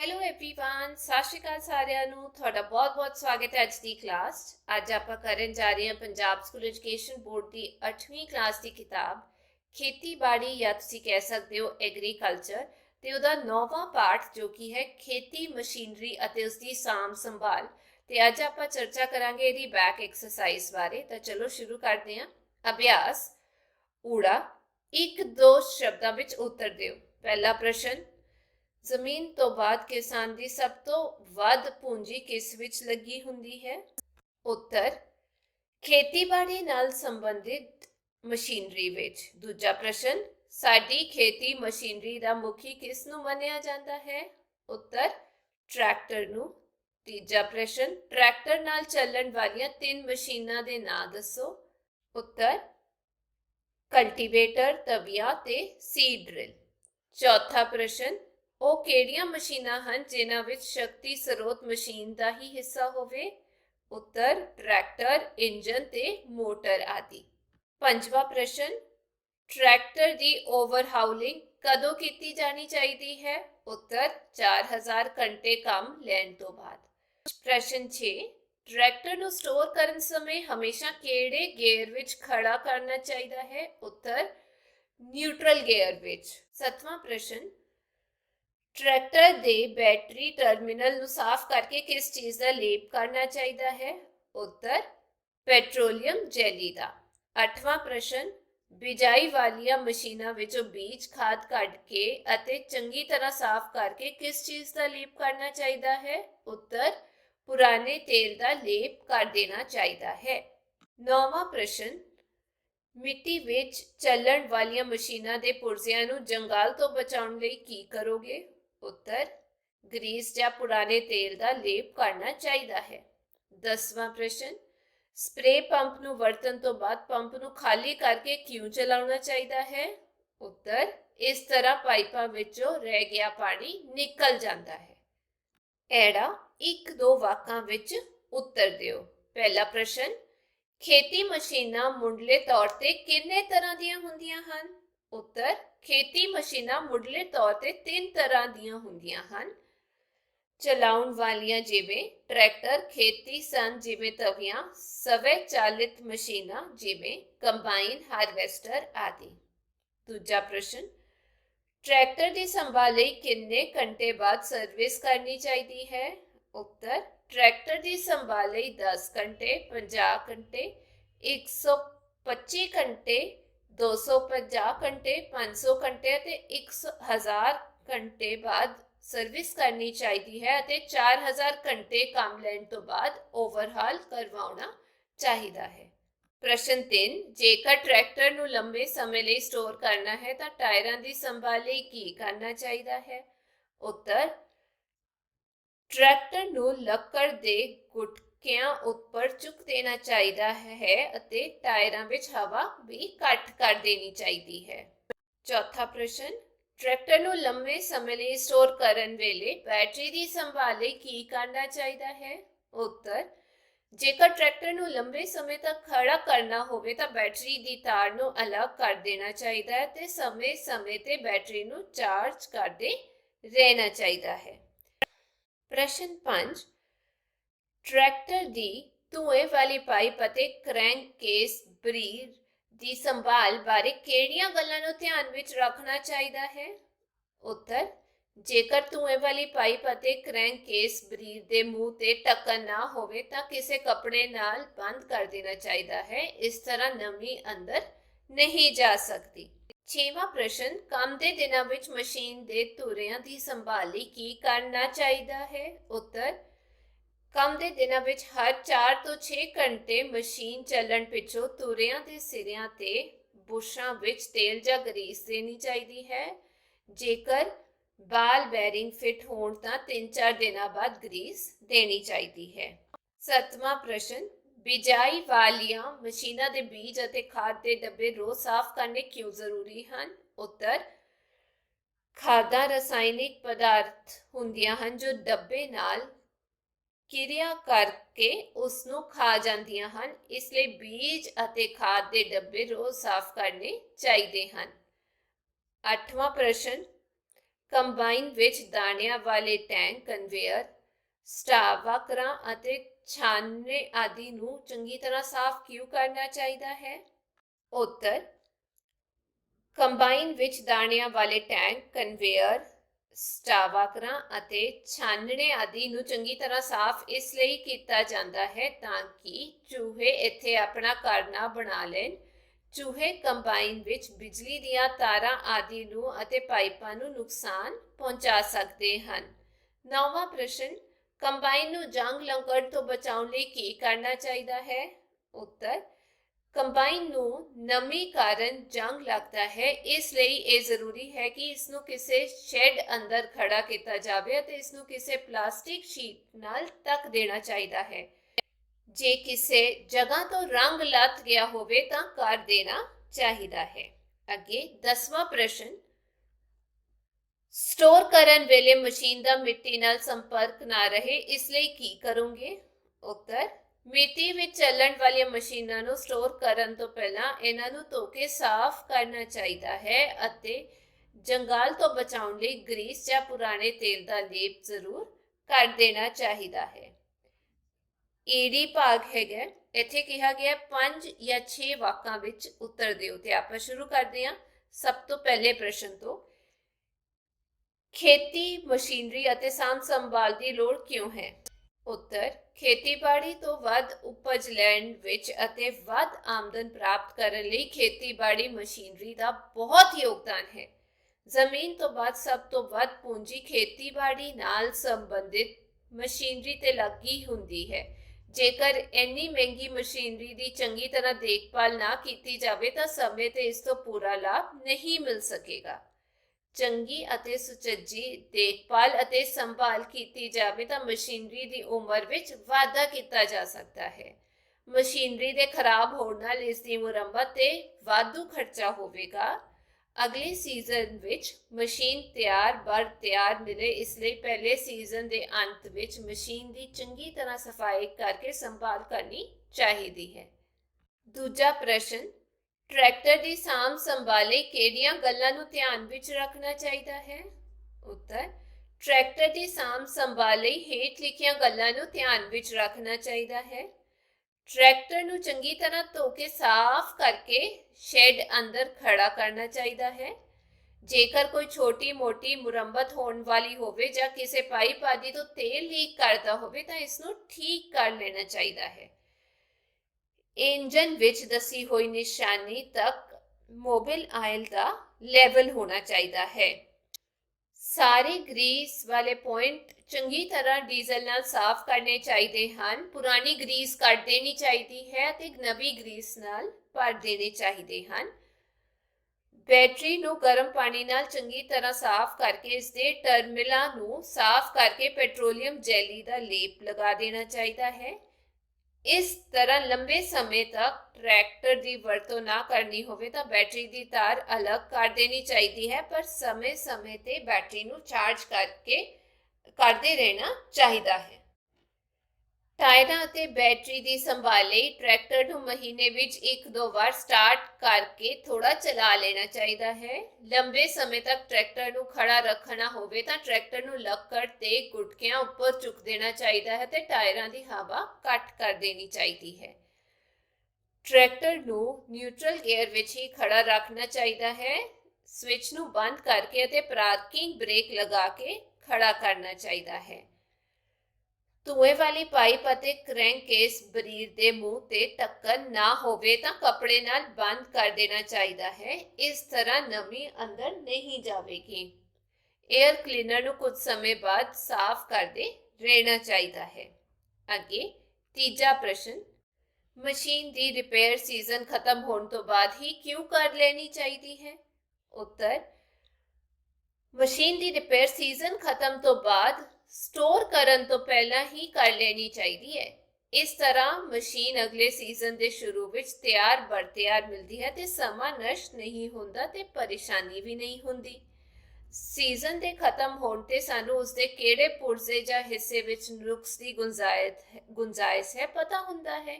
Hello everyone ਸਤਿ ਸ਼੍ਰੀ ਅਕਾਲ ਸਾਰਿਆਂ ਨੂੰ ਤੁਹਾਡਾ ਬਹੁਤ-ਬਹੁਤ ਸਵਾਗਤ ਹੈ ਅੱਜ ਦੀ ਕਲਾਸ 'ਚ। ਅੱਜ ਆਪਾਂ ਕਰਨ ਜਾ ਰਹੇ ਹਾਂ ਪੰਜਾਬ ਸਕੂਲ ਐਜੂਕੇਸ਼ਨ ਬੋਰਡ ਦੀ 8ਵੀਂ ਕਲਾਸ ਦੀ ਕਿਤਾਬ ਖੇਤੀਬਾੜੀ ਜਾਂ ਤੁਸੀਂ ਕਹਿ ਸਕਦੇ ਹੋ ਐਗਰੀਕਲਚਰ ਤੇ ਉਹਦਾ ਨੌਵਾਂ ਪਾਠ ਜੋ ਕਿ ਹੈ ਖੇਤੀ ਮਸ਼ੀਨਰੀ ਅਤੇ ਉਸ ਦੀ ਸਾਂਭ ਸੰਭਾਲ ਤੇ ਅੱਜ ਆਪਾਂ ਚਰਚਾ ਕਰਾਂਗੇ ਇਹਦੀ ਬੈਕ ਐਕਸਰਸਾਈਜ਼ ਬਾਰੇ ਤਾਂ ਚਲੋ ਸ਼ੁਰੂ ਕਰਦੇ ਹਾਂ ਅਭਿਆਸ ਊੜਾ ਇੱਕ ਦੋ ਸ਼ਬਦਾਂ ਵਿੱਚ ਉੱਤਰ ਦਿਓ ਪਹਿਲਾ ਪ੍ਰਸ਼ਨ ਜ਼ਮੀਨ ਤੋਂ ਬਾਅਦ ਕਿਸਾਨ ਦੀ ਸਭ ਤੋਂ ਵੱਧ ਪੂੰਜੀ ਕਿਸ ਵਿੱਚ ਲੱਗੀ ਹੁੰਦੀ ਹੈ? ਉੱਤਰ, ਖੇਤੀਬਾੜੀ ਨਾਲ ਸੰਬੰਧਿਤ ਮਸ਼ੀਨਰੀ ਵਿੱਚ। ਦੂਜਾ ਪ੍ਰਸ਼ਨ, ਸਾਡੀ ਖੇਤੀ ਮਸ਼ੀਨਰੀ ਦਾ ਮੁਖੀ ਕਿਸ ਨੂੰ ਮੰਨਿਆ ਜਾਂਦਾ ਹੈ? ਉੱਤਰ, ਟਰੈਕਟਰ ਨੂੰ। ਤੀਜਾ ਪ੍ਰਸ਼ਨ, ਟਰੈਕਟਰ ਨਾਲ ਚੱਲਣ ਵਾਲੀਆਂ ਤਿੰਨ ਮਸ਼ੀਨਾਂ ਦੇ ਨਾਂ ਦੱਸੋ। ਉੱਤਰ, ਕਲਟੀਵੇਟਰ, ਤਵੀਆ ਤੇ ਸੀਡ ਡਰਿਲ। ਚੌਥਾ ਪ੍ਰਸ਼ਨ ਉਹ ਕਿਹੜੀਆਂ ਮਸ਼ੀਨਾਂ ਹਨ ਜਿਨ੍ਹਾਂ ਵਿੱਚ ਸ਼ਕਤੀ ਸਰੋਤ ਮਸ਼ੀਨ ਦਾ ਹੀ ਹਿੱਸਾ ਹੋਵੇ? ਉੱਤਰ, ਟਰੈਕਟਰ, ਇੰਜਨ ਤੇ ਮੋਟਰ ਆਦਿ। ਪੰਜਵਾਂ ਪ੍ਰਸ਼ਨ, ਟਰੈਕਟਰ ਦੀ ਓਵਰਹਾਉਲਿੰਗ ਕਦੋਂ ਕੀਤੀ ਜਾਣੀ ਚਾਹੀਦੀ ਹੈ? ਉੱਤਰ 4000 ਘੰਟੇ ਕੰਮ ਲੈਣ ਤੋਂ ਬਾਅਦ। ਪ੍ਰਸ਼ਨ 6 ਟਰੈਕਟਰ ਨੂੰ ਸਟੋਰ ਕਰਨ ਸਮੇਂ ਹਮੇਸ਼ਾ ਕਿਹੜੇ ਗੇਅਰ ਵਿੱਚ ਖੜਾ ਕਰਨਾ ਚਾਹੀਦਾ ਹੈ? ਉੱਤਰ, ਨਿਊਟਰਲ ਗੇਅਰ ਵਿੱਚ। ਸੱਤਵਾਂ ਪ੍ਰਸ਼ਨ ਟਰੈਕਟਰ ਦੇ ਬੈਟਰੀ ਟਰਮੀਨਲ ਨੂੰ ਸਾਫ਼ ਕਰਕੇ ਕਿਸ ਚੀਜ਼ ਦਾ ਲੇਪ ਕਰਨਾ ਚਾਹੀਦਾ ਹੈ? ਉੱਤਰ, ਪੈਟਰੋਲੀਅਮ ਜੈਲੀ ਦਾ। ਅੱਠਵਾਂ ਪ੍ਰਸ਼ਨ, ਬਿਜਾਈ ਵਾਲੀਆਂ ਮਸ਼ੀਨਾਂ ਵਿੱਚੋਂ ਬੀਜ ਖਾਦ ਕੱਢ ਕੇ ਅਤੇ ਚੰਗੀ ਤਰ੍ਹਾਂ ਸਾਫ਼ ਕਰਕੇ ਕਿਸ ਚੀਜ਼ ਦਾ ਲੇਪ ਕਰਨਾ ਚਾਹੀਦਾ ਹੈ? ਉੱਤਰ, ਪੁਰਾਣੇ ਤੇਲ ਦਾ ਲੇਪ ਕਰ ਦੇਣਾ ਚਾਹੀਦਾ ਹੈ। ਨੌਵਾਂ ਪ੍ਰਸ਼ਨ, ਮਿੱਟੀ ਵਿੱਚ ਚੱਲਣ ਵਾਲੀਆਂ ਮਸ਼ੀਨਾਂ ਦੇ ਪੁਰਜ਼ਿਆਂ ਨੂੰ ਜੰਗਾਲ ਤੋਂ ਬਚਾਉਣ ਲਈ ਕੀ ਕਰੋਗੇ? ਉੱਤਰ, ਗਰੀਸ ਜਾਂ ਪੁਰਾਣੇ ਤੇਲ ਦਾ ਲੇਪ ਕਰਨਾ ਚਾਹੀਦਾ ਹੈ। ਦਸਵਾਂ ਪ੍ਰਸ਼ਨ ਸਪਰੇ ਪੰਪ ਨੂੰ ਵਰਤਣ ਤੋਂ ਬਾਅਦ ਪੰਪ ਨੂੰ ਖਾਲੀ ਕਰਕੇ ਕਿਉਂ ਚਲਾਉਣਾ ਚਾਹੀਦਾ ਹੈ? ਉੱਤਰ, ਇਸ ਤਰ੍ਹਾਂ ਪਾਈਪਾਂ ਵਿੱਚੋਂ ਰਹਿ ਗਿਆ ਪਾਣੀ ਨਿਕਲ ਜਾਂਦਾ ਹੈ। ਐੜਾ, ਇੱਕ ਦੋ ਵਾਕਾਂ ਵਿੱਚ ਉੱਤਰ ਦਿਓ। ਪਹਿਲਾ ਪ੍ਰਸ਼ਨ, ਖੇਤੀ ਮਸ਼ੀਨਾਂ ਮੁੱਢਲੇ ਤੌਰ ਤੇ ਕਿੰਨੇ ਤਰ੍ਹਾਂ ਦੀਆਂ ਹੁੰਦੀਆਂ ਹਨ? ਉੱਤਰ, ਖੇਤੀ ਮਸ਼ੀਨਾਂ ਮੁੱਢਲੇ ਤੌਰ ਤੇ ਤਿੰਨ ਤਰ੍ਹਾਂ ਦੀਆਂ ਹੁੰਦੀਆਂ ਹਨ। ਚਲਾਉਣ ਵਾਲੀਆਂ ਜਿਵੇਂ ਟਰੈਕਟਰ, ਖੇਤੀ ਸੰਨ ਜਿਵੇਂ ਤਵੀਆਂ ਸਵੈ ਚਾਲਿਤ ਮਸ਼ੀਨਾਂ ਜਿਵੇਂ ਕੰਬਾਈਨ, ਹਾਰਵੈਸਟਰ ਆਦਿ। ਦੂਜਾ ਪ੍ਰਸ਼ਨ, ਟਰੈਕਟਰ ਦੀ ਸੰਭਾਲ ਲਈ ਕਿੰਨੇ ਘੰਟੇ ਬਾਅਦ ਸਰਵਿਸ ਕਰਨੀ ਚਾਹੀਦੀ ਹੈ? ਉੱਤਰ, ਟਰੈਕਟਰ ਦੀ ਸੰਭਾਲ ਲਈ 10 ਘੰਟੇ 50 ਘੰਟੇ 125 ਘੰਟੇ 250 ਘੰਟੇ 500 ਘੰਟੇ ਅਤੇ 1000 ਘੰਟੇ ਬਾਅਦ ਸਰਵਿਸ ਕਰਨੀ ਚਾਹੀਦੀ ਹੈ ਅਤੇ 4000 ਘੰਟੇ ਕੰਮ ਲੈਣ ਤੋਂ ਬਾਅਦ ਓਵਰਹਾਲ ਕਰਵਾਉਣਾ ਚਾਹੀਦਾ ਹੈ। ਪ੍ਰਸ਼ਨ 3 ਜੇਕਰ ਟਰੈਕਟਰ ਨੂੰ ਲੰਬੇ ਸਮੇਂ ਲਈ ਸਟੋਰ ਕਰਨਾ ਹੈ ਤਾਂ ਟਾਇਰਾਂ ਦੀ ਸੰਭਾਲ ਲਈ ਕੀ ਕਰਨਾ ਚਾਹੀਦਾ ਹੈ? ਉੱਤਰ ਟਰੈਕਟਰ ਨੂੰ ਲੱਕੜ ਦੇ ਗੁਟਕਿਆਂ ਉੱਪਰ ਚੁੱਕ ਦੇਣਾ ਚਾਹੀਦਾ ਹੈ ਅਤੇ ਟਾਇਰਾਂ ਵਿੱਚ ਹਵਾ ਵੀ ਘੱਟ ਕਰ ਦੇਣੀ ਚਾਹੀਦੀ ਹੈ। ਚੌਥਾ ਪ੍ਰਸ਼ਨ, ਟਰੈਕਟਰ ਨੂੰ ਲੰਬੇ ਸਮੇਂ ਲਈ ਸਟੋਰ ਕਰਨ ਵੇਲੇ ਬੈਟਰੀ ਦੀ ਸੰਭਾਲ ਲਈ ਕੀ ਕਰਨਾ ਚਾਹੀਦਾ ਹੈ? ਉੱਤਰ, ਜੇਕਰ ਟਰੈਕਟਰ ਨੂੰ ਲੰਬੇ ਸਮੇਂ ਤੱਕ ਖੜਾ ਕਰਨਾ ਹੋਵੇ ਤਾਂ ਬੈਟਰੀ ਦੀ ਤਾਰ ਨੂੰ ਅਲੱਗ ਕਰ ਦੇਣਾ ਚਾਹੀਦਾ ਹੈ ਤੇ ਸਮੇਂ-ਸਮੇਂ ਤੇ ਬੈਟਰੀ ਨੂੰ ਚਾਰਜ ਕਰਦੇ ਰਹਿਣਾ ਚਾਹੀਦਾ ਹੈ। ਪ੍ਰਸ਼ਨ 5 ਟਰੈਕਟਰ ਦੀ ਧੂਏ ਵਾਲੀ ਪਾਈਪ ਅਤੇ ਕ੍ਰੈਂਕ ਕੇਸ ਬਰੀਰ ਦੀ ਸੰਭਾਲ ਬਾਰੇ ਕਿਹੜੀਆਂ ਗੱਲਾਂ ਨੂੰ ਧਿਆਨ ਵਿੱਚ ਰੱਖਣਾ ਚਾਹੀਦਾ ਹੈ? ਉੱਤਰ, ਜੇਕਰ ਧੂਏ ਵਾਲੀ ਪਾਈਪ ਅਤੇ ਕ੍ਰੈਂਕ ਕੇਸ ਬਰੀਰ ਦੇ ਮੂੰਹ ਤੇ ਟੱਕਣ ਨਾ ਹੋਵੇ ਤਾਂ ਕਿਸੇ ਕੱਪੜੇ ਨਾਲ ਬੰਦ ਕਰ ਦੇਣਾ ਚਾਹੀਦਾ ਹੈ। ਇਸ ਤਰ੍ਹਾਂ ਨਮੀ ਅੰਦਰ ਨਹੀਂ ਜਾ ਸਕਦੀ। ਛੇਵਾਂ ਪ੍ਰਸ਼ਨ, ਕੰਮ ਦੇ ਦਿਨਾਂ ਵਿੱਚ ਮਸ਼ੀਨ ਦੇ ਧੁਰਿਆਂ ਦੀ ਸੰਭਾਲ ਲਈ ਕੀ ਕਰਨਾ ਚਾਹੀਦਾ ਹੈ? ਉੱਤਰ ਕੰਮ ਦੇ ਦਿਨਾਂ ਵਿੱਚ ਹਰ 4 ਤੋਂ 6 ਘੰਟੇ ਮਸ਼ੀਨ ਚੱਲਣ ਪਿੱਛੋਂ ਤੁਰਿਆਂ ਦੇ ਸਿਰਿਆਂ ਤੇ ਬੁਰਸ਼ਾਂ ਵਿੱਚ ਤੇਲ ਜਾਂ ਗਰੀਸ ਦੇਣੀ ਚਾਹੀਦੀ ਹੈ। ਜੇਕਰ ਬਾਲ ਬੈਰਿੰਗ ਫਿੱਟ ਹੋਣ ਤਾਂ 3-4 ਦਿਨਾਂ ਬਾਅਦ ਗਰੀਸ ਦੇਣੀ ਚਾਹੀਦੀ ਹੈ। ਸੱਤਵਾਂ ਪ੍ਰਸ਼ਨ, ਬਿਜਾਈ ਵਾਲੀਆਂ ਮਸ਼ੀਨਾਂ ਦੇ ਬੀਜ ਅਤੇ ਖਾਦ ਦੇ ਡੱਬੇ ਰੋਜ਼ ਸਾਫ਼ ਕਰਨੇ ਕਿਉਂ ਜ਼ਰੂਰੀ ਹਨ? ਉੱਤਰ, ਖਾਦਾਂ ਰਸਾਇਣਿਕ ਪਦਾਰਥ ਹੁੰਦੀਆਂ ਹਨ ਜੋ ਡੱਬੇ ਨਾਲ ਕਿਰਿਆ ਕਰਕੇ ਉਸ ਨੂੰ ਖਾ ਜਾਂਦੀਆਂ ਹਨ। ਇਸ ਲਈ ਬੀਜ ਅਤੇ ਖਾਦ ਦੇ ਡੱਬੇ ਰੋਜ਼ ਸਾਫ਼ ਕਰਨੇ ਚਾਹੀਦੇ ਹਨ। ਅੱਠਵਾਂ ਪ੍ਰਸ਼ਨ, ਕੰਬਾਈਨ ਵਿੱਚ ਦਾਣਿਆਂ ਵਾਲੇ ਟੈਂਕ, ਕਨਵੇਅਰ, ਸਟਾਵਾਕਰਾਂ ਅਤੇ ਛਾਨਣੇ ਆਦਿ ਨੂੰ ਚੰਗੀ ਤਰ੍ਹਾਂ ਸਾਫ਼ ਕਿਉਂ ਕਰਨਾ ਚਾਹੀਦਾ ਹੈ? ਉੱਤਰ, ਕੰਬਾਈਨ ਵਿੱਚ ਦਾਣਿਆਂ ਵਾਲੇ ਟੈਂਕ, ਕਨਵੇਅਰ ਸਟਾਵਾਕਰਾਂ ਅਤੇ ਛਾਨਣੇ ਆਦਿ ਨੂੰ ਚੰਗੀ ਤਰ੍ਹਾਂ ਸਾਫ਼ ਇਸ ਲਈ ਕੀਤਾ ਜਾਂਦਾ ਹੈ ਤਾਂ ਕਿ ਚੂਹੇ ਇੱਥੇ ਆਪਣਾ ਘਰ ਨਾ ਬਣਾ ਲੈਣ। ਚੂਹੇ ਕੰਬਾਈਨ ਵਿੱਚ ਬਿਜਲੀ ਦੀਆਂ ਤਾਰਾਂ ਆਦਿ ਨੂੰ ਅਤੇ ਪਾਈਪਾਂ ਨੂੰ ਨੁਕਸਾਨ ਪਹੁੰਚਾ ਸਕਦੇ ਹਨ। ਨੌਵਾਂ ਪ੍ਰਸ਼ਨ, ਕੰਬਾਈਨ ਨੂੰ ਜੰਗ ਲੰਗੜ ਤੋਂ ਬਚਾਉਣ ਲਈ ਕੀ ਕਰਨਾ ਚਾਹੀਦਾ ਹੈ? ਉੱਤਰ ਕੰਬਾਈਨ ਨੂੰ ਨਮੀ ਕਾਰਨ ਜੰਗ ਲੱਗਦਾ ਹੈ, ਇਸ ਲਈ ਇਹ ਜ਼ਰੂਰੀ ਹੈ ਕਿ ਇਸ ਨੂੰ ਕਿਸੇ ਸ਼ੈੱਡ ਅੰਦਰ ਖੜਾ ਕੀਤਾ ਜਾਵੇ ਅਤੇ ਇਸ ਨੂੰ ਕਿਸੇ ਪਲਾਸਟਿਕ ਸ਼ੀਟ ਨਾਲ ਤੱਕ ਦੇਣਾ ਚਾਹੀਦਾ ਹੈ। ਜੇ ਕਿਸੇ ਜਗ੍ਹਾ ਤੋਂ ਰੰਗ ਲੱਤ ਗਿਆ ਹੋਵੇ ਤਾਂ ਕਰ ਦੇਣਾ ਚਾਹੀਦਾ ਹੈ। ਅੱਗੇ 10ਵਾਂ ਪ੍ਰਸ਼ਨ, ਸਟੋਰ ਕਰਨ ਵੇਲੇ ਮਸ਼ੀਨ ਦਾ ਮਿੱਟੀ ਨਾਲ ਸੰਪਰਕ ਨਾ ਰਹੇ, ਇਸ ਲਈ ਕੀ ਕਰੋਗੇ? ਉੱਤਰ ਮਿੱਟੀ ਵਿੱਚ ਚੱਲਣ ਵਾਲੀਆਂ ਮਸ਼ੀਨਾਂ ਨੂੰ ਸਟੋਰ ਕਰਨ ਤੋਂ ਪਹਿਲਾਂ ਇਹਨਾਂ ਨੂੰ ਧੋ ਕੇ ਸਾਫ਼ ਕਰਨਾ ਚਾਹੀਦਾ ਹੈ ਅਤੇ ਜੰਗਾਲ ਤੋਂ ਬਚਾਉਣ ਲਈ ਗਰੀਸ ਜਾਂ ਪੁਰਾਣੇ ਤੇਲ ਦਾ ਲੇਪ ਜ਼ਰੂਰ ਕਰ ਦੇਣਾ ਚਾਹੀਦਾ ਹੈ। ਈਡੀ ਭਾਗ ਹੈਗਾ ਇੱਥੇ ਕਿਹਾ ਗਿਆ 5 ਜਾਂ 6 ਵਾਕਾਂ ਵਿੱਚ ਉੱਤਰ ਦਿਓ ਤੇ ਆਪਾਂ ਸ਼ੁਰੂ ਕਰਦੇ ਹਾਂ। ਸਭ ਤੋਂ ਪਹਿਲੇ ਪ੍ਰਸ਼ਨ ਤੋਂ, ਖੇਤੀ ਮਸ਼ੀਨਰੀ ਅਤੇ ਸਾਂਭ ਸੰਭਾਲ ਦੀ ਲੋੜ ਕਿਉਂ ਹੈ? ਉੱਤਰ ਖੇਤੀਬਾੜੀ ਤੋਂ ਵੱਧ ਉਪਜ ਲੈਣ ਵਿੱਚ ਅਤੇ ਵੱਧ ਆਮਦਨ ਪ੍ਰਾਪਤ ਕਰਨ ਲਈ ਖੇਤੀਬਾੜੀ ਮਸ਼ੀਨਰੀ ਦਾ ਬਹੁਤ ਯੋਗਦਾਨ ਹੈ। ਜ਼ਮੀਨ ਤੋਂ ਬਾਅਦ ਸਭ ਤੋਂ ਵੱਧ ਪੂੰਜੀ ਖੇਤੀਬਾੜੀ ਨਾਲ ਸੰਬੰਧਿਤ ਮਸ਼ੀਨਰੀ ਤੇ ਲੱਗੀ ਹੁੰਦੀ ਹੈ। ਜੇਕਰ ਇੰਨੀ ਮਹਿੰਗੀ ਮਸ਼ੀਨਰੀ ਦੀ ਚੰਗੀ ਤਰ੍ਹਾਂ ਦੇਖਭਾਲ ਨਾ ਕੀਤੀ ਜਾਵੇ ਤਾਂ ਸਮੇਂ ਤੇ ਇਸ ਤੋਂ ਪੂਰਾ ਲਾਭ ਨਹੀਂ ਮਿਲ ਸਕੇਗਾ। ਚੰਗੀ ਅਤੇ ਸੁਚੱਜੀ ਦੇਖਭਾਲ ਅਤੇ ਸੰਭਾਲ ਕੀਤੀ ਜਾਵੇ ਤਾਂ ਮਸ਼ੀਨਰੀ ਦੀ ਉਮਰ ਵਿੱਚ ਵਾਧਾ ਕੀਤਾ ਜਾ ਸਕਦਾ ਹੈ। ਮਸ਼ੀਨਰੀ ਦੇ ਖਰਾਬ ਹੋਣ ਨਾਲ ਇਸ ਦੀ ਮੁਰੰਮਤ ਤੇ ਵਾਧੂ ਖਰਚਾ ਹੋਵੇਗਾ। ਅਗਲੇ ਸੀਜ਼ਨ ਵਿੱਚ ਮਸ਼ੀਨ ਤਿਆਰ ਬਰ ਤਿਆਰ ਮਿਲੇ, ਇਸ ਲਈ ਪਹਿਲੇ ਸੀਜ਼ਨ ਦੇ ਅੰਤ ਵਿੱਚ ਮਸ਼ੀਨ ਦੀ ਚੰਗੀ ਤਰ੍ਹਾਂ ਸਫ਼ਾਈ ਕਰਕੇ ਸੰਭਾਲ ਕਰਨੀ ਚਾਹੀਦੀ ਹੈ। ਦੂਜਾ ਪ੍ਰਸ਼ਨ ਟਰੈਕਟਰ ਦੀ ਸਾਂਭ ਸੰਭਾਲੇ ਕਿਹੜੀਆਂ ਗੱਲਾਂ ਨੂੰ ਧਿਆਨ ਵਿੱਚ ਰੱਖਣਾ ਚਾਹੀਦਾ ਹੈ? ਉੱਤਰ ਟਰੈਕਟਰ ਦੀ ਸਾਂਭ ਲਈ ਹੇਠ ਲਿਖੀਆਂ ਗੱਲਾਂ ਨੂੰ ਧਿਆਨ ਵਿੱਚ ਰੱਖਣਾ ਚਾਹੀਦਾ ਹੈ। ਟਰੈਕਟਰ ਨੂੰ ਚੰਗੀ ਤਰ੍ਹਾਂ ਧੋ ਕੇ ਸਾਫ਼ ਕਰਕੇ ਸ਼ੈੱਡ ਅੰਦਰ ਖੜਾ ਕਰਨਾ ਚਾਹੀਦਾ ਹੈ। ਜੇਕਰ ਕੋਈ ਛੋਟੀ ਮੋਟੀ ਮੁਰੰਮਤ ਹੋਣ ਵਾਲੀ ਹੋਵੇ ਜਾਂ ਕਿਸੇ ਪਾਈਪ ਆਦਿ ਤੋਂ ਤੇਲ ਲੀਕ ਕਰਦਾ ਹੋਵੇ ਤਾਂ ਇਸ ਨੂੰ ਠੀਕ ਕਰ ਲੈਣਾ ਚਾਹੀਦਾ ਹੈ। ਇੰਜਨ ਵਿੱਚ ਦੱਸੀ ਹੋਈ ਨਿਸ਼ਾਨੀ ਤੱਕ ਮੋਬਿਲ ਆਇਲ ਦਾ ਲੈਵਲ ਹੋਣਾ ਚਾਹੀਦਾ ਹੈ। ਸਾਰੇ ਗਰੀਸ ਵਾਲੇ ਪੁਆਇੰਟ ਚੰਗੀ ਤਰ੍ਹਾਂ ਡੀਜ਼ਲ ਨਾਲ ਸਾਫ਼ ਕਰਨੇ ਚਾਹੀਦੇ ਹਨ। ਪੁਰਾਣੀ ਗਰੀਸ ਕੱਢ ਦੇਣੀ ਚਾਹੀਦੀ ਹੈ ਤੇ ਨਵੀਂ ਗਰੀਸ ਨਾਲ ਭਰ ਦੇਣੇ ਚਾਹੀਦੇ ਹਨ। ਬੈਟਰੀ ਨੂੰ ਗਰਮ ਪਾਣੀ ਨਾਲ ਚੰਗੀ ਤਰ੍ਹਾਂ ਸਾਫ਼ ਕਰਕੇ ਇਸ ਦੇ ਟਰਮੀਨਲਾਂ ਨੂੰ ਸਾਫ਼ ਕਰਕੇ ਪੈਟਰੋਲੀਅਮ ਜੈਲੀ ਦਾ ਲੇਪ ਲਗਾ ਦੇਣਾ ਚਾਹੀਦਾ ਹੈ। ਇਸ ਤਰ੍ਹਾਂ ਲੰਬੇ ਸਮੇਂ ਤੱਕ ਟਰੈਕਟਰ ਦੀ ਵਰਤੋਂ ਨਾ ਕਰਨੀ ਹੋਵੇ ਤਾਂ ਬੈਟਰੀ ਦੀ ਤਾਰ ਅਲੱਗ ਕਰ ਦੇਣੀ ਚਾਹੀਦੀ ਹੈ, ਪਰ ਸਮੇਂ-ਸਮੇਂ ਤੇ ਬੈਟਰੀ ਨੂੰ ਚਾਰਜ ਕਰਕੇ ਕਰਦੇ ਰਹਿਣਾ ਚਾਹੀਦਾ ਹੈ। ਟਾਇਰਾਂ ਅਤੇ ਬੈਟਰੀ ਦੀ ਸੰਭਾਲ ਲਈ ਟਰੈਕਟਰ ਨੂੰ ਮਹੀਨੇ ਵਿੱਚ ਇੱਕ ਦੋ ਵਾਰ ਸਟਾਰਟ ਕਰਕੇ ਥੋੜਾ ਚਲਾ ਲੈਣਾ ਚਾਹੀਦਾ ਹੈ। ਲੰਬੇ ਸਮੇਂ ਤੱਕ ਟਰੈਕਟਰ ਨੂੰ ਖੜਾ ਰੱਖਣਾ ਹੋਵੇ ਤਾਂ ਟਰੈਕਟਰ ਨੂੰ ਲੱਕੜ ਤੇ ਗੁਟਕਿਆਂ ਉੱਪਰ ਚੁੱਕ ਦੇਣਾ ਚਾਹੀਦਾ ਹੈ ਤੇ ਟਾਇਰਾਂ ਦੀ ਹਵਾ ਘੱਟ ਕਰ ਦੇਣੀ ਚਾਹੀਦੀ ਹੈ। ਟਰੈਕਟਰ ਨੂੰ ਨਿਊਟਰਲ ਗੇਅਰ ਵਿੱਚ ਹੀ ਖੜਾ ਰੱਖਣਾ ਚਾਹੀਦਾ ਹੈ। ਸਵਿਚ ਨੂੰ ਬੰਦ ਕਰਕੇ ਅਤੇ ਪਾਰਕਿੰਗ ਬ੍ਰੇਕ ਲਗਾ ਕੇ ਖੜਾ ਕਰਨਾ ਚਾਹੀਦਾ ਹੈ। ਧੂਏ ਵਾਲੀ ਪਾਈਪ ਅਤੇ ਕ੍ਰੈਂਕ ਬਰੀਰ ਦੇ ਮੂੰਹ ਤੇ ਟੱਕਰ ਨਾ ਹੋਵੇ ਤਾਂ ਕੱਪੜੇ ਨਾਲ ਬੰਦ ਕਰ ਦੇਣਾ ਚਾਹੀਦਾ ਹੈ। ਇਸ ਤਰ੍ਹਾਂ ਨਮੀ ਅੰਦਰ ਨਹੀਂ ਜਾਵੇਗੀ। 에ਅਰ ਕਲੀਨਰ ਨੂੰ ਕੁਝ ਸਮੇਂ ਬਾਅਦ ਸਾਫ਼ ਕਰਦੇ ਰਹਿਣਾ ਚਾਹੀਦਾ ਹੈ। ਅੱਗੇ ਤੀਜਾ ਪ੍ਰਸ਼ਨ, ਮਸ਼ੀਨ ਦੀ ਰਿਪੇਅਰ ਸੀਜ਼ਨ ਖਤਮ ਹੋਣ ਤੋਂ ਬਾਅਦ ਹੀ ਕਿਉਂ ਕਰ ਲੈਣੀ ਚਾਹੀਦੀ ਹੈ? ਉੱਤਰ, ਮਸ਼ੀਨ ਦੀ ਰਿਪੇਅਰ ਸੀਜ਼ਨ ਖਤਮ ਤੋਂ ਬਾਅਦ ਸਟੋਰ ਕਰਨ ਤੋਂ ਪਹਿਲਾਂ ਹੀ ਕਰ ਲੈਣੀ ਚਾਹੀਦੀ ਹੈ। ਇਸ ਤਰ੍ਹਾਂ ਮਸ਼ੀਨ ਅਗਲੇ ਸੀਜ਼ਨ ਦੇ ਸ਼ੁਰੂ ਵਿੱਚ ਤਿਆਰ ਬਰ ਤਿਆਰ ਮਿਲਦੀ ਹੈ ਤੇ ਸਮਾਂ ਨਸ਼ਟ ਨਹੀਂ ਹੁੰਦਾ ਤੇ ਪਰੇਸ਼ਾਨੀ ਵੀ ਨਹੀਂ ਹੁੰਦੀ। ਸੀਜ਼ਨ ਦੇ ਖਤਮ ਹੋਣ ਤੇ ਸਾਨੂੰ ਉਸ ਦੇ ਕਿਹੜੇ ਪੁਰਜ਼ੇ ਜਾਂ ਹਿੱਸੇ ਵਿੱਚ ਨੁਕਸ ਦੀ ਗੁੰਜਾਇਸ਼ ਗੁੰਜਾਇਸ਼ ਹੈ ਪਤਾ ਹੁੰਦਾ ਹੈ।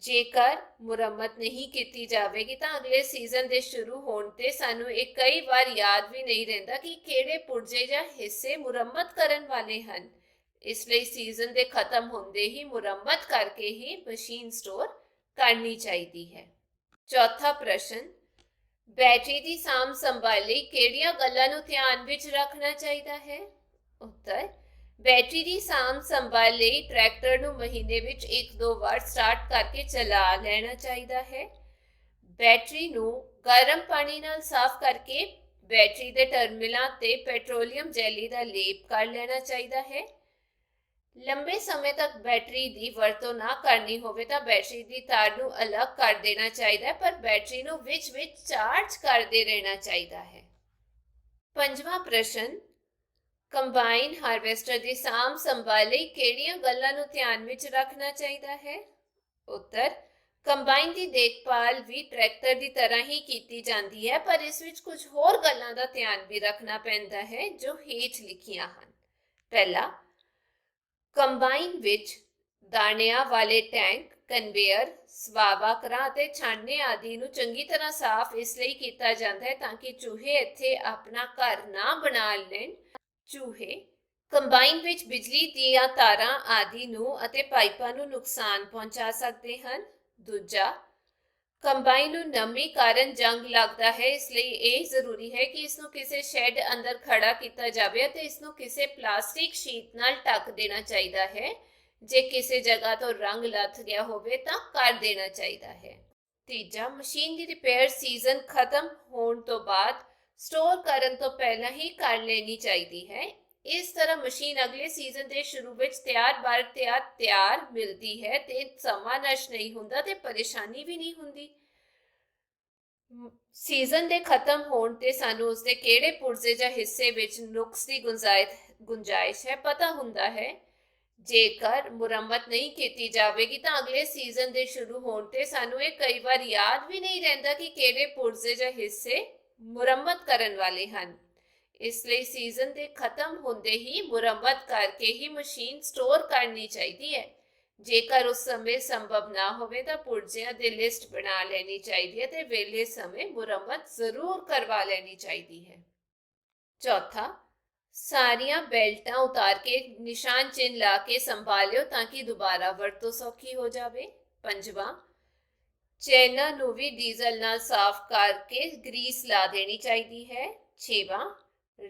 ਜੇਕਰ ਮੁਰੰਮਤ ਨਹੀਂ ਕੀਤੀ ਜਾਵੇਗੀ ਤਾਂ ਅਗਲੇ ਸੀਜ਼ਨ ਦੇ ਸ਼ੁਰੂ ਹੋਣ ਤੇ ਸਾਨੂੰ ਇਹ ਕਈ ਵਾਰ ਯਾਦ ਵੀ ਨਹੀਂ ਰਹਿੰਦਾ ਕਿ ਕਿਹੜੇ ਪੁਰਜੇ ਜਾਂ ਹਿੱਸੇ ਮੁਰੰਮਤ ਕਰਨ ਵਾਲੇ ਹਨ। ਇਸ ਲਈ ਸੀਜ਼ਨ ਦੇ ਖਤਮ ਹੁੰਦੇ ਹੀ ਮੁਰੰਮਤ ਕਰਕੇ ਹੀ ਮਸ਼ੀਨ ਸਟੋਰ ਕਰਨੀ ਚਾਹੀਦੀ ਹੈ। ਚੌਥਾ ਪ੍ਰਸ਼ਨ, ਬੈਟਰੀ ਦੀ ਸਾਂਭ ਸੰਭਾਲ ਲਈ ਕਿਹੜੀਆਂ ਗੱਲਾਂ ਨੂੰ ਧਿਆਨ ਵਿੱਚ ਰੱਖਣਾ ਚਾਹੀਦਾ ਹੈ? ਉੱਤਰ ਬੈਟਰੀ ਦੀ ਸਾਂਭ ਸੰਭਾਲ ਲਈ ਟਰੈਕਟਰ ਨੂੰ ਮਹੀਨੇ ਵਿੱਚ ਇੱਕ ਦੋ ਵਾਰ ਸਟਾਰਟ ਕਰਕੇ ਚਲਾ ਲੈਣਾ ਚਾਹੀਦਾ ਹੈ। ਬੈਟਰੀ ਨੂੰ ਗਰਮ ਪਾਣੀ ਨਾਲ ਸਾਫ਼ ਕਰਕੇ ਬੈਟਰੀ ਦੇ ਟਰਮੀਨਲਾਂ ਤੇ ਪੈਟਰੋਲੀਅਮ ਜੈਲੀ ਦਾ ਲੇਪ ਕਰ ਲੈਣਾ ਚਾਹੀਦਾ ਹੈ। ਲੰਬੇ ਸਮੇਂ ਤੱਕ ਬੈਟਰੀ ਦੀ ਵਰਤੋਂ ਨਾ ਕਰਨੀ ਹੋਵੇ ਤਾਂ ਬੈਟਰੀ ਦੀ ਤਾਰ ਨੂੰ ਅਲੱਗ ਕਰ ਦੇਣਾ ਚਾਹੀਦਾ ਹੈ, ਪਰ ਬੈਟਰੀ ਨੂੰ ਵਿੱਚ-ਵਿੱਚ ਚਾਰਜ ਕਰਦੇ ਰਹਿਣਾ ਚਾਹੀਦਾ ਹੈ। ਪੰਜਵਾਂ ਪ੍ਰਸ਼ਨ ਕੰਬਾਈਨ ਹਾਰਵੈਸਟਰ ਦੀ ਸਾਂਭ ਸੰਭਾਲ ਲਈ ਕਿਹੜੀਆਂ ਗੱਲਾਂ ਨੂੰ ਧਿਆਨ ਵਿੱਚ ਰੱਖਣਾ ਚਾਹੀਦਾ ਹੈ? ਉੱਤਰ, ਕੰਬਾਈਨ ਦੀ ਦੇਖਭਾਲ ਵੀ ਟਰੈਕਟਰ ਦੀ ਤਰ੍ਹਾਂ ਹੀ ਕੀਤੀ ਜਾਂਦੀ ਹੈ, ਪਰ ਇਸ ਵਿੱਚ ਕੁਝ ਹੋਰ ਗੱਲਾਂ ਦਾ ਧਿਆਨ ਵੀ ਰੱਖਣਾ ਪੈਂਦਾ ਹੈ ਜੋ ਹੇਠ ਲਿਖੀਆਂ ਹਨ। ਪਹਿਲਾ, ਕੰਬਾਈਨ ਵਿੱਚ ਦਾਣਿਆਂ ਵਾਲੇ ਟੈਂਕ, ਕਨਵੇਅਰ ਸਵਾਵਾਕਰਾਂ ਅਤੇ ਛਾਣਨੇ ਆਦਿ ਨੂੰ ਚੰਗੀ ਤਰ੍ਹਾਂ ਸਾਫ਼ ਇਸ ਲਈ ਕੀਤਾ ਜਾਂਦਾ ਹੈ ਤਾਂ ਕਿ ਚੂਹੇ ਇੱਥੇ ਆਪਣਾ ਘਰ ਨਾ ਬਣਾ ਲੈਣ। ਚੂਹੇ, ਕੰਬਾਈਨ ਵਿੱਚ ਬਿਜਲੀ ਦੀਆਂ ਤਾਰਾਂ ਆਦਿ ਨੂੰ ਅਤੇ ਪਾਈਪਾਂ ਨੂੰ ਨੁਕਸਾਨ ਪਹੁੰਚਾ ਸਕਦੇ ਹਨ। ਦੂਜਾ, ਕੰਬਾਈਨ ਨੂੰ ਨਮੀ ਕਾਰਨ ਜੰਗ ਲੱਗਦਾ ਹੈ, ਇਸ ਲਈ ਇਹ ਜ਼ਰੂਰੀ ਹੈ ਕਿ ਇਸ ਨੂੰ ਕਿਸੇ ਸ਼ੈੱਡ ਅੰਦਰ ਖੜਾ ਕੀਤਾ ਜਾਵੇ ਅਤੇ ਇਸ ਨੂੰ ਕਿਸੇ ਪਲਾਸਟਿਕ ਸ਼ੀਟ ਨਾਲ ਢੱਕ ਦੇਣਾ ਚਾਹੀਦਾ ਹੈ। ਜੇ ਕਿਸੇ ਜਗ੍ਹਾ ਤੋਂ ਰੰਗ ਲੱਥ ਗਿਆ ਹੋਵੇ ਤਾਂ ਕਰ ਦੇਣਾ ਚਾਹੀਦਾ ਹੈ। ਤੀਜਾ, ਮਸ਼ੀਨ ਦੀ ਰਿਪੇਅਰ ਸੀਜ਼ਨ ਖਤਮ ਹੋਣ ਤੋਂ ਬਾਅਦ ਸਟੋਰ ਕਰਨ ਤੋਂ ਪਹਿਲਾਂ ਹੀ ਕਰ ਲੈਣੀ ਚਾਹੀਦੀ ਹੈ। ਇਸ ਤਰ੍ਹਾਂ ਮਸ਼ੀਨ ਅਗਲੇ ਸੀਜ਼ਨ ਦੇ ਸ਼ੁਰੂ ਵਿੱਚ ਤਿਆਰ ਬਾਰ ਤਿਆਰ ਤਿਆਰ ਮਿਲਦੀ ਹੈ ਤੇ ਸਮਾਂ ਨਸ਼ ਨਹੀਂ ਹੁੰਦਾ ਤੇ ਪਰੇਸ਼ਾਨੀ ਵੀ ਨਹੀਂ ਹੁੰਦੀ। ਸੀਜ਼ਨ ਦੇ ਖਤਮ ਹੋਣ ਤੇ ਸਾਨੂੰ ਉਸਦੇ ਕਿਹੜੇ ਪੁਰਜ਼ੇ ਜਾਂ ਹਿੱਸੇ ਵਿੱਚ ਨੁਕਸ ਦੀ ਗੁੰਜਾਇਸ਼ ਗੁੰਜਾਇਸ਼ ਹੈ ਪਤਾ ਹੁੰਦਾ ਹੈ। ਜੇਕਰ ਮੁਰੰਮਤ ਨਹੀਂ ਕੀਤੀ ਜਾਵੇਗੀ ਤਾਂ ਅਗਲੇ ਸੀਜ਼ਨ ਦੇ ਸ਼ੁਰੂ ਹੋਣ ਤੇ ਸਾਨੂੰ ਇਹ ਕਈ ਵਾਰ ਯਾਦ ਵੀ ਨਹੀਂ ਰਹਿੰਦਾ ਕਿ ਕਿਹੜੇ ਪੁਰਜ਼ੇ ਜਾਂ ਹਿੱਸੇ ਮੁਰੰਮਤ ਕਰਨ ਵਾਲੇ ਹਨ ਇਸ ਲਈ ਸੀਜ਼ਨ ਦੇ ਖਤਮ ਹੁੰਦੇ ਹੀ ਮੁਰੰਮਤ ਕਰਕੇ ਹੀ ਮਸ਼ੀਨ ਸਟੋਰ ਕਰਨੀ ਚਾਹੀਦੀ ਹੈ ਜੇਕਰ ਉਸ ਸਮੇਂ ਸੰਭਵ ਨਾ ਹੋਵੇ ਤਾਂ ਪੁਰਜਿਆਂ ਦੀ ਲਿਸਟ ਬਣਾ ਲੈਣੀ ਚਾਹੀਦੀ ਹੈ ਤੇ ਵੇਲੇ ਸਮੇਂ ਮੁਰੰਮਤ ਜ਼ਰੂਰ ਕਰਵਾ ਲੈਣੀ ਚਾਹੀਦੀ ਹੈ ਚੌਥਾ ਸਾਰੀਆਂ ਬੈਲਟਾਂ ਉਤਾਰ ਕੇ ਨਿਸ਼ਾਨ ਚਿੰਨ ਲਾ ਕੇ ਸੰਭਾਲਿਓ ਤਾਂ ਕਿ ਦੁਬਾਰਾ ਵਰਤੋਂ ਸੌਖੀ ਹੋ ਜਾਵੇ ਪੰਜਵਾਂ ਚੈਨਾਂ ਨੂੰ ਵੀ ਡੀਜ਼ਲ ਨਾਲ ਸਾਫ਼ ਕਰਕੇ ਗਰੀਸ ਲਾ ਦੇਣੀ ਚਾਹੀਦੀ ਹੈ। ਛੇਵਾਂ,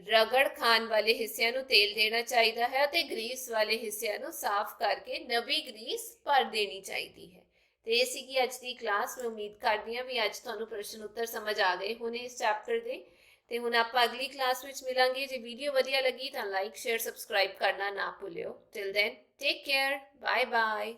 ਰਗੜ ਖਾਣ ਵਾਲੇ ਹਿੱਸਿਆਂ ਨੂੰ ਤੇਲ ਦੇਣਾ ਚਾਹੀਦਾ ਹੈ ਅਤੇ ਗਰੀਸ ਵਾਲੇ ਹਿੱਸਿਆਂ ਨੂੰ ਸਾਫ਼ ਕਰਕੇ ਨਵੀਂ ਗਰੀਸ ਭਰ ਦੇਣੀ ਚਾਹੀਦੀ ਹੈ। ਤੇ ਇਹ ਸੀਗੀ ਅੱਜ ਦੀ ਕਲਾਸ। ਮੈਂ ਉਮੀਦ ਕਰਦੀ ਹਾਂ ਵੀ ਅੱਜ ਤੁਹਾਨੂੰ ਪ੍ਰਸ਼ਨ ਉੱਤਰ ਸਮਝ ਆ ਗਏ ਹੋਣੇ ਇਸ ਚੈਪਟਰ ਦੇ। ਤੇ ਹੁਣ ਆਪਾਂ ਅਗਲੀ ਕਲਾਸ ਵਿੱਚ ਮਿਲਾਂਗੇ। ਜੇ ਵੀਡੀਓ ਵਧੀਆ ਲੱਗੀ ਤਾਂ ਲਾਈਕ, ਸ਼ੇਅਰ, ਸਬਸਕ੍ਰਾਈਬ ਕਰਨਾ ਨਾ ਭੁੱਲਿਓ। Till then take care bye bye